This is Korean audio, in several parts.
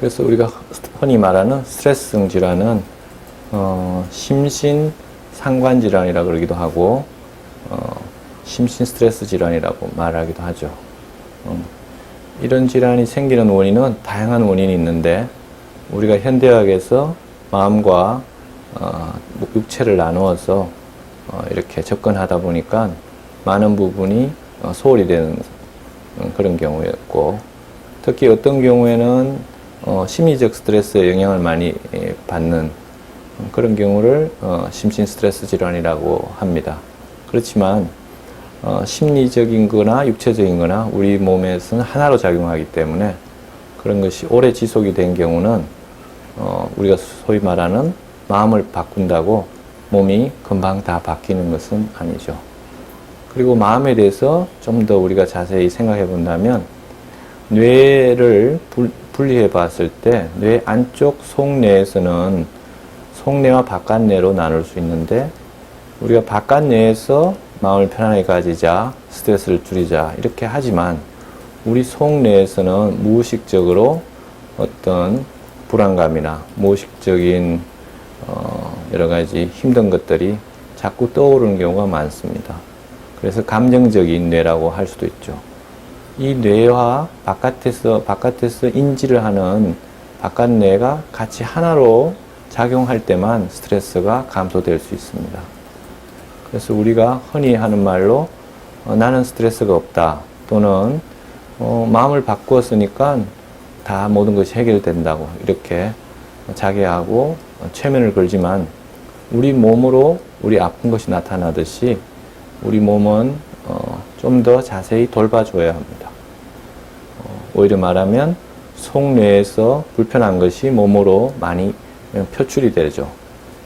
그래서 우리가 흔히 말하는 스트레스성 질환은 어, 심신 상관 질환이라 그러기도 하고 어, 심신 스트레스 질환이라고 말하기도 하죠. 음, 이런 질환이 생기는 원인은 다양한 원인이 있는데 우리가 현대학에서 마음과 어, 육체를 나누어서 어, 이렇게 접근하다 보니까 많은 부분이 어, 소홀히 되는 음, 그런 경우였고 특히 어떤 경우에는 어, 심리적 스트레스에 영향을 많이 예, 받는 그런 경우를 어, 심신 스트레스 질환이라고 합니다. 그렇지만 어, 심리적인 거나 육체적인 거나 우리 몸에서는 하나로 작용하기 때문에 그런 것이 오래 지속이 된 경우는 어, 우리가 소위 말하는 마음을 바꾼다고 몸이 금방 다 바뀌는 것은 아니죠. 그리고 마음에 대해서 좀 더 우리가 자세히 생각해 본다면 뇌를 분- 분리해 봤을 때 뇌 안쪽 속내에서는 속내와 바깥내로 나눌 수 있는데 우리가 바깥내에서 마음을 편안하게 가지자 스트레스를 줄이자 이렇게 하지만 우리 속내에서는 무의식적으로 어떤 불안감이나 무의식적인 어, 여러 가지 힘든 것들이 자꾸 떠오르는 경우가 많습니다. 그래서 감정적인 뇌라고 할 수도 있죠. 이 뇌와 바깥에서 바깥에서 인지를 하는 바깥 뇌가 같이 하나로 작용할 때만 스트레스가 감소될 수 있습니다. 그래서 우리가 흔히 하는 말로 어, 나는 스트레스가 없다 또는 어, 마음을 바꾸었으니까 다 모든 것이 해결된다고 이렇게 자기하고 최면을 걸지만 우리 몸으로 우리 아픈 것이 나타나듯이 우리 몸은 어, 좀 더 자세히 돌봐줘야 합니다. 어, 오히려 말하면 속뇌에서 불편한 것이 몸으로 많이 표출이 되죠.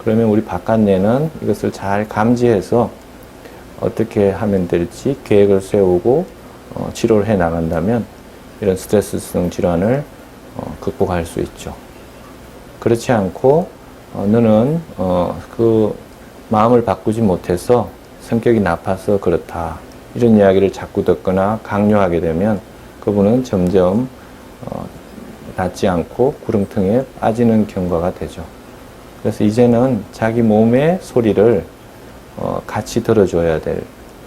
그러면 우리 바깥뇌는 이것을 잘 감지해서 어떻게 하면 될지 계획을 세우고 어, 치료를 해 나간다면 이런 스트레스성 질환을 어, 극복할 수 있죠. 그렇지 않고 어, 너는 어, 그 마음을 바꾸지 못해서 성격이 나빠서 그렇다 이런 이야기를 자꾸 듣거나 강요하게 되면 그분은 점점 어, 낫지 않고 구렁텅이에 빠지는 경과가 되죠. 그래서 이제는 자기 몸의 소리를 어, 같이 들어줘야 될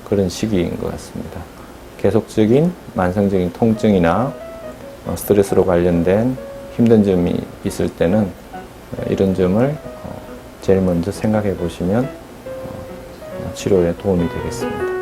그런 시기인 것 같습니다. 계속적인 만성적인 통증이나 어, 스트레스로 관련된 힘든 점이 있을 때는 어, 이런 점을 어, 제일 먼저 생각해 보시면 어, 치료에 도움이 되겠습니다.